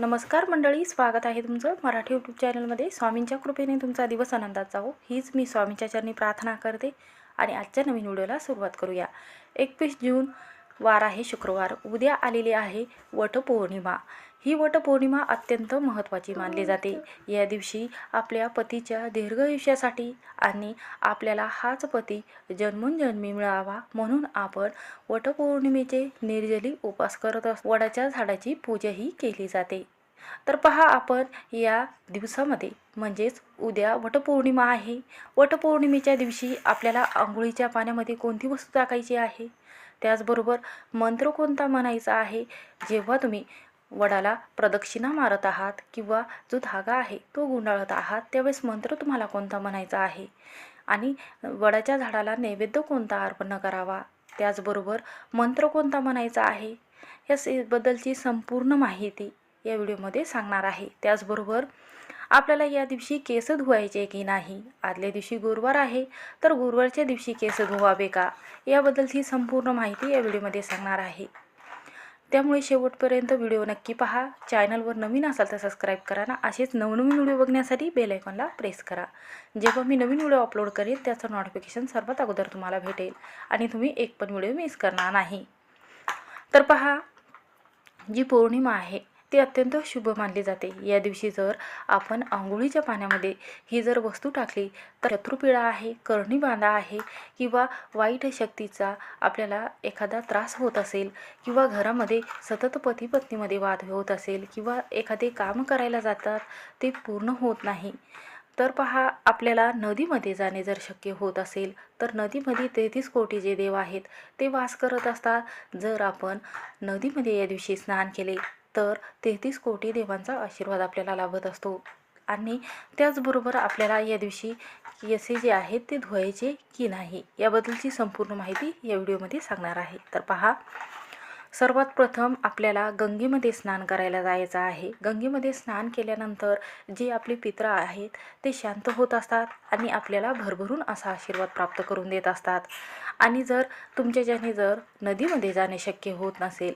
नमस्कार मंडळी स्वागत आहे तुमचं मराठी यूट्यूब चॅनलमध्ये स्वामींच्या कृपेने तुमचा दिवस आनंदात जावो. हीच मी स्वामींच्या चरणी प्रार्थना करते आणि आजच्या नवीन व्हिडिओला सुरुवात करूया. एकवीस जून वार आहे शुक्रवार. उद्या आलेली आहे वटपौर्णिमा. ही वटपौर्णिमा अत्यंत महत्त्वाची मानली जाते. या दिवशी आपल्या पतीच्या दीर्घायुष्यासाठी आणि आपल्याला हाच पती जन्मोनजन्मी मिळावा म्हणून आपण वटपौर्णिमेचे निर्जली उपास करत असतो वडाच्या झाडाची पूजाही केली जाते. तर पहा आपण या दिवसामध्ये म्हणजेच उद्या वटपौर्णिमा आहे. वटपौर्णिमेच्या दिवशी आपल्याला आंघोळीच्या पाण्यामध्ये कोणती वस्तू टाकायची आहे? त्याचबरोबर मंत्र कोणता म्हणायचा आहे? जेव्हा तुम्ही वडाला प्रदक्षिणा मारत आहात किंवा जो धागा आहे तो गुंडाळत आहात त्यावेळेस मंत्र तुम्हाला कोणता म्हणायचा आहे? आणि वडाच्या झाडाला नैवेद्य कोणता अर्पण करावा? त्याचबरोबर मंत्र कोणता म्हणायचा आहे? याबद्दलची संपूर्ण माहिती या व्हिडिओमध्ये सांगणार आहे. त्याचबरोबर आपल्याला या दिवशी केस धुवायचे की नाही? आदल्या दिवशी गुरुवार आहे तर गुरुवारच्या दिवशी केस धुवावे का? याबद्दलची संपूर्ण माहिती या व्हिडिओमध्ये सांगणार आहे. त्यामुळे शेवटपर्यंत व्हिडिओ नक्की पहा. चॅनलवर नवीन असाल तर सबस्क्राईब करा ना. असेच नवनवीन व्हिडिओ बघण्यासाठी बेल आयकॉनला प्रेस करा. जेव्हा मी नवीन व्हिडिओ अपलोड करेन त्याचं नोटिफिकेशन सर्वात अगोदर तुम्हाला भेटेल. आणि तुम्ही एक पण व्हिडिओ मिस करणार नाही. तर पहा जी पौर्णिमा आहे ती अत्यंत शुभ मानली जाते. या दिवशी जर आपण आंघोळीच्या पाण्यामध्ये ही जर वस्तू टाकली तर शत्रुपिडा आहे करणी बांधा आहे किंवा वाईट शक्तीचा आपल्याला एखादा त्रास होत असेल किंवा घरामध्ये सतत पती पत्नीमध्ये वाद होत असेल किंवा एखादे काम करायला जातात ते पूर्ण होत नाही. तर पहा आपल्याला नदीमध्ये जाणे जर शक्य होत असेल तर नदीमध्ये तेहतीस कोटी जे देव आहेत ते वास करत असतात. जर आपण नदीमध्ये या दिवशी स्नान केले तर तेहतीस कोटी देवांचा आशीर्वाद आपल्याला लाभत असतो. आणि त्याचबरोबर आपल्याला या दिवशी केसे जे आहेत ते धुवायचे की नाही याबद्दलची संपूर्ण माहिती या व्हिडिओमध्ये सांगणार आहे. तर पहा सर्वात प्रथम आपल्याला गंगेमध्ये स्नान करायला जायचं आहे. गंगेमध्ये स्नान केल्यानंतर जे आपले पित्र आहेत ते शांत होत असतात आणि आपल्याला भरभरून असा आशीर्वाद प्राप्त करून देत असतात. आणि जर तुमच्या ज्याने जर नदीमध्ये जाणे शक्य होत नसेल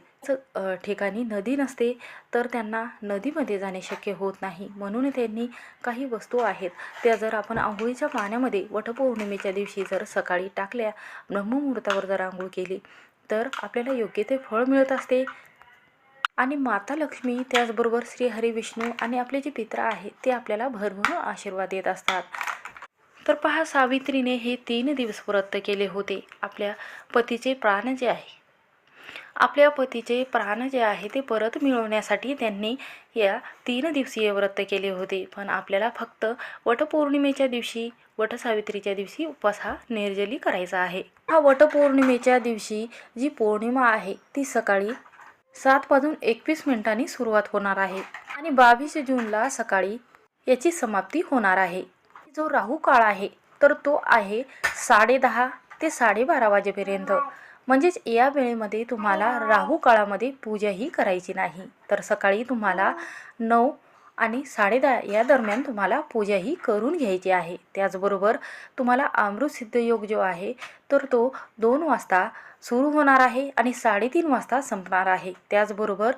ठिकाणी नदी नसते तर त्यांना नदीमध्ये जाणे शक्य होत नाही. म्हणून त्यांनी काही वस्तू आहेत त्या जर आपण आंघोळीच्या पाण्यामध्ये वटपौर्णिमेच्या दिवशी जर सकाळी टाकल्या ब्रह्ममुहूर्तावर जर आंघोळ केली तर आपल्याला योग्य ते फळ मिळत असते. आणि माता लक्ष्मी त्याचबरोबर श्री हरी विष्णू आणि आपले जे पित्र आहेत ते आपल्याला भरभरून आशीर्वाद देत असतात. तर पहा सावित्रीने हे तीन दिवस व्रत केले होते. आपल्या पतीचे प्राण जे आहे आपल्या पतीचे प्राण जे आहे ते परत मिळवण्यासाठी त्यांनी या तीन दिवसीय व्रत केले होते. पण आपल्याला फक्त वटपौर्णिमेच्या दिवशी वटसावित्रीच्या दिवशी उपवास हा निर्जली करायचा आहे. हा वटपौर्णिमेच्या दिवशी जी पौर्णिमा आहे ती सकाळी सात वाजून एकवीस मिनिटांनी सुरुवात होणार आहे आणि बावीस जूनला सकाळी याची समाप्ती होणार आहे. जो राहू काळ आहे तर तो आहे साडेदहा ते साडेबारा वाजेपर्यंत. म्हणजेच या वेळेमध्ये तुम्हाला राहू काळामध्ये पूजाही करायची नाही. तर सकाळी तुम्हाला नऊ आणि साडेदहा या दरम्यान तुम्हाला पूजाही करून घ्यायची आहे. त्याचबरोबर तुम्हाला अमृतसिद्ध योग जो आहे तर तो दोन वाजता सुरू होणार आहे आणि साडेतीन वाजता संपणार आहे. त्याचबरोबर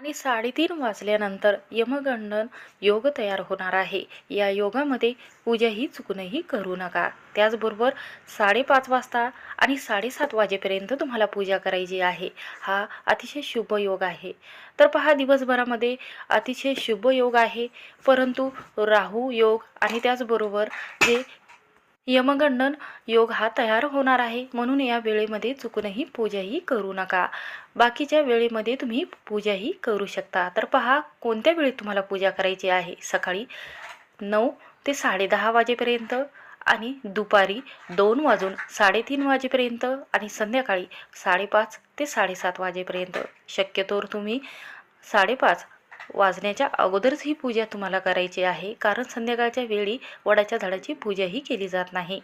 आणि साडेतीन वाजल्यानंतर यमगंडन योग तयार होणार आहे. या योगामध्ये पूजाही चुकूनही करू नका. त्याचबरोबर साडेपाच वाजता आणि साडेसात वाजेपर्यंत तुम्हाला पूजा करायची आहे. हा अतिशय शुभ योग आहे. तर पहा दिवसभरामध्ये अतिशय शुभ योग आहे. परंतु राहू योग आणि त्याचबरोबर जे यमगंडन योग हा तयार होणार आहे. म्हणून या वेळेमध्ये चुकूनही पूजाही करू नका. बाकीच्या वेळेमध्ये तुम्ही पूजाही करू शकता. तर पहा कोणत्या वेळेत तुम्हाला पूजा करायची आहे? सकाळी नऊ ते साडेदहा वाजेपर्यंत आणि दुपारी दोन वाजून साडेतीन वाजेपर्यंत आणि संध्याकाळी साडेपाच ते साडेसात वाजेपर्यंत. शक्यतोवर तुम्ही साडेपाच वाजण्याच्या अगोदरच ही पूजा तुम्हाला करायची आहे. कारण संध्याकाळच्या वेळी वडाच्या झाडाची पूजाही केली जात नाही.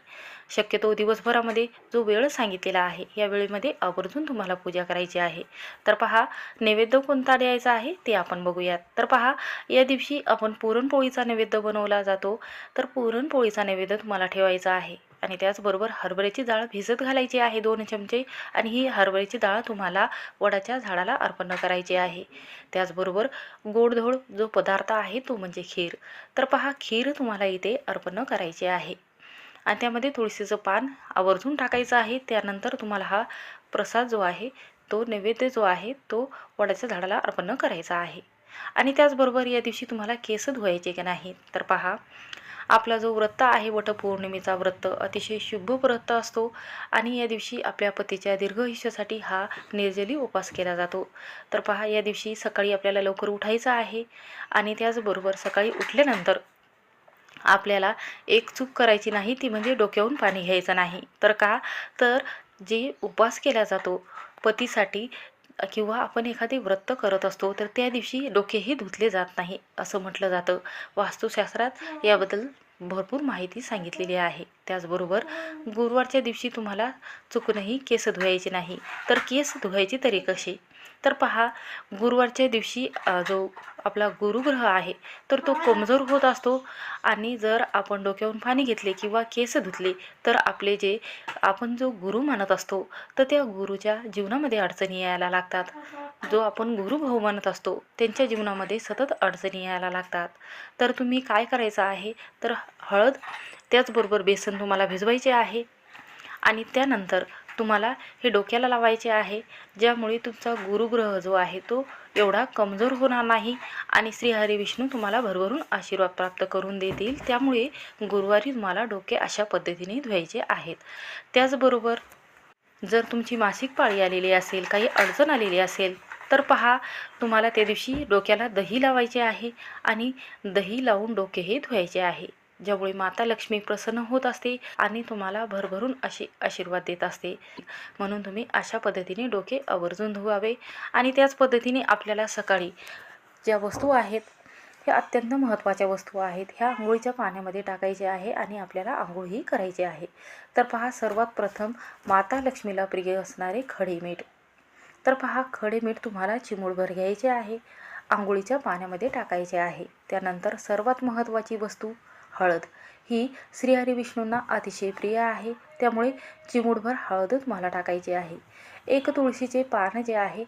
शक्यतो दिवसभरामध्ये जो वेळ सांगितलेला आहे या वेळेमध्ये आवर्जून तुम्हाला पूजा करायची आहे. तर पहा नैवेद्य कोणता द्यायचा आहे ते आपण बघूयात. तर पहा या दिवशी आपण पुरणपोळीचा नैवेद्य बनवला जातो. तर पुरणपोळीचा नैवेद्य तुम्हाला ठेवायचा आहे. आणि त्याचबरोबर हरभऱ्याची डाळ भिजत घालायची आहे दोन चमचे आणि ही हरभऱ्याची डाळ तुम्हाला वडाच्या झाडाला अर्पण करायची आहे. त्याचबरोबर गोडधोड जो पदार्थ आहे तो म्हणजे खीर. तर पहा खीर तुम्हाला इथे अर्पण करायची आहे. आणि त्यामध्ये तुळशीचं पान आवर्जून टाकायचं आहे. त्यानंतर तुम्हाला हा प्रसाद जो आहे तो नैवेद्य जो आहे तो वडाच्या झाडाला अर्पण करायचा आहे. आणि त्याचबरोबर या दिवशी तुम्हाला केस धुवायचे की नाही तर पहा आपला जो व्रत आहे वटपौर्णिमेचा व्रत अतिशय शुभ व्रत असतो. आणि या दिवशी आपल्या पतीच्या दीर्घयुष्यासाठी हा निर्जली उपास केला जातो. तर पहा या दिवशी सकाळी आपल्याला लवकर उठायचं आहे. आणि त्याचबरोबर सकाळी उठल्यानंतर आपल्याला एक चूक करायची नाही ती म्हणजे डोक्याहून पाणी घ्यायचं नाही. तर का? तर जे उपवास केला जातो पतीसाठी किंवा आपण एखादे व्रत करत असतो तर त्या दिवशी डोकेही धुतले जात नाही असं म्हटलं जातं. वास्तुशास्त्रात याबद्दल भरपूर माहिती सांगितलेली आहे. त्याचबरोबर गुरुवारच्या दिवशी तुम्हाला चुकूनही केस धुवायचे नाही. तर केस धुवायचे तरी कसे तर पहा गुरुवारच्या दिवशी जो आपला गुरुग्रह आहे तर तो कमजोर होत असतो. आणि जर आपण डोक्यावरून पाणी घेतले किंवा केस धुतले तर आपले जे आपण जो गुरु मानत असतो तर त्या गुरुच्या जीवनामध्ये अडचणी यायला लागतात. जो आपण गुरुभाऊ मानत असतो त्यांच्या जीवनामध्ये सतत अडचणी यायला लागतात. तर तुम्ही काय करायचं आहे? तर हळद त्याचबरोबर बेसन तुम्हाला भिजवायचे आहे. आणि त्यानंतर तुम्हाला हे डोक्याला लावायचे आहे. ज्यामुळे तुमचा गुरुग्रह जो आहे तो एवढा कमजोर होणार नाही आणि श्री हरी विष्णू तुम्हाला भरभरून आशीर्वाद प्राप्त करून देतील. त्यामुळे गुरुवारी तुम्हाला डोके अशा पद्धतीने धुवायचे आहेत. त्याचबरोबर जर तुमची मासिक पाळी आलेली असेल काही अडचण आलेली असेल तर पहा तुम्हाला त्या दिवशी डोक्याला दही लावायचे आहे आणि दही लावून डोके हे धुवायचे आहे. ज्यामुळे माता लक्ष्मी प्रसन्न होत असते आणि तुम्हाला भरभरून अशी आशीर्वाद देत असते. म्हणून तुम्ही अशा पद्धतीने डोके आवर्जून धुवावे आणि त्याच पद्धतीने आपल्याला सकाळी ज्या वस्तू आहेत ह्या अत्यंत महत्त्वाच्या वस्तू आहेत ह्या आंघोळीच्या पाण्यामध्ये टाकायच्या आहे आणि आपल्याला आंघोळही करायची आहे. तर पहा सर्वात प्रथम माता लक्ष्मीला प्रिय असणारे खडे मीठ. तर पहा खडे मीठ तुम्हाला चिमूटभर घ्यायचे आहे आंघोळीच्या पाण्यामध्ये टाकायचे आहे. त्यानंतर सर्वात महत्त्वाची वस्तू हळद. ही श्रीहरी विष्णूंना अतिशय प्रिय आहे. त्यामुळे चिमूटभर हळद तुम्हाला टाकायची आहे. एक तुळशीचे पान जे आहे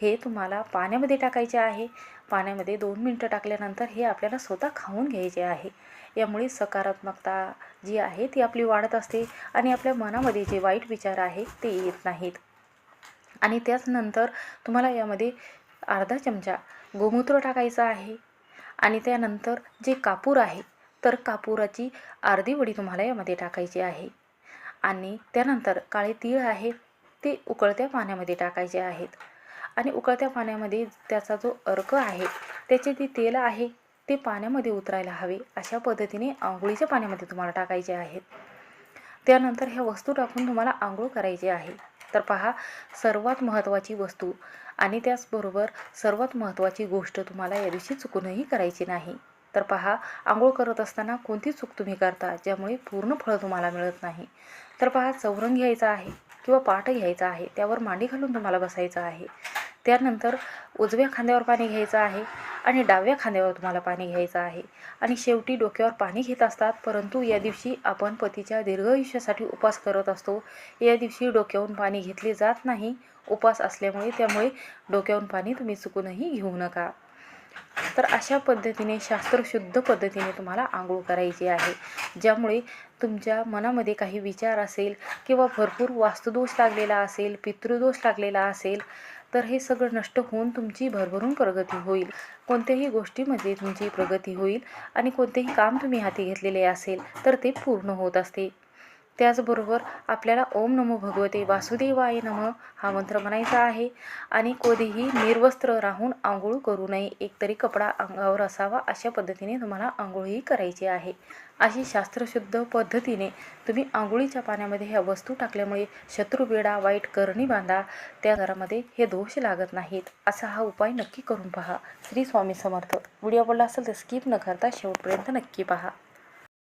हे तुम्हाला पाण्यामध्ये टाकायचे आहे. पाण्यामध्ये दोन मिनटं टाकल्यानंतर हे आपल्याला स्वतः खाऊन घ्यायचे आहे. यामुळे सकारात्मकता जी आहे ती आपली वाढत असते आणि आपल्या मनामध्ये जे वाईट विचार आहे ते येत नाहीत. आणि त्याचनंतर तुम्हाला यामध्ये अर्धा चमचा गोमूत्र टाकायचा आहे. आणि त्यानंतर जे कापूर आहे तर कापुराची अर्धी वडी तुम्हाला यामध्ये टाकायची आहे. आणि त्यानंतर काळे तीळ आहे ते उकळत्या पाण्यामध्ये टाकायचे आहेत. आणि उकळत्या पाण्यामध्ये त्याचा जो अर्क आहे त्याचे जे तेल आहे ते पाण्यामध्ये उतरायला हवे अशा पद्धतीने आंघोळीच्या पाण्यामध्ये तुम्हाला टाकायचे आहेत. त्यानंतर ह्या वस्तू टाकून तुम्हाला आंघोळ करायची आहे. तर पहा सर्वात महत्त्वाची वस्तू आणि त्याचबरोबर सर्वात महत्त्वाची गोष्ट तुम्हाला या दिवशी चुकूनही करायची नाही. तर पहा आंघोळ करत असताना कोणती चूक तुम्ही करता ज्यामुळे पूर्ण फळं तुम्हाला मिळत नाही. तर पहा चौरंग घ्यायचा आहे किंवा पाट घ्यायचा आहे त्यावर मांडी घालून तुम्हाला बसायचं आहे. त्यानंतर उजव्या खांद्यावर पाणी घ्यायचं आहे आणि डाव्या खांद्यावर तुम्हाला पाणी घ्यायचं आहे. आणि शेवटी डोक्यावर पाणी घेत असतात परंतु या दिवशी आपण पतीच्या दीर्घायुष्यासाठी उपास करत असतो. या दिवशी डोक्यावरून पाणी घेतले जात नाही उपास असल्यामुळे त्यामुळे डोक्यावरून पाणी तुम्ही चुकूनही घेऊ नका. तर अशा पद्धतीने शास्त्रशुद्ध पद्धतीने तुम्हाला आंघोळ करायची आहे. ज्यामुळे तुमच्या मनामध्ये काही विचार असेल किंवा भरपूर वास्तुदोष लागलेला असेल पितृदोष लागलेला असेल तर हे सगळं नष्ट होऊन तुमची भरभरून प्रगती होईल. कोणत्याही गोष्टीमध्ये तुमची प्रगती होईल आणि कोणतेही काम तुम्ही हाती घेतलेले असेल तर ते पूर्ण होत असते. त्याचबरोबर आपल्याला ओम नमो भगवते वासुदेवाय नम हा मंत्र म्हणायचा आहे. आणि कधीही निर्वस्त्र राहून आंघोळ करू नये. एकतरी कपडा अंगावर असावा अशा पद्धतीने तुम्हाला आंघोळही करायची आहे. अशी शास्त्रशुद्ध पद्धतीने तुम्ही आंघोळीच्या पाण्यामध्ये ह्या वस्तू टाकल्यामुळे शत्रुवेडा वाईट करणी बांधा त्या घरामध्ये हे दोष लागत नाहीत. असा हा उपाय नक्की करून पहा. श्री स्वामी समर्थ. व्हिडिओ आवडला असेल तर स्किप न करता शेवटपर्यंत नक्की पहा.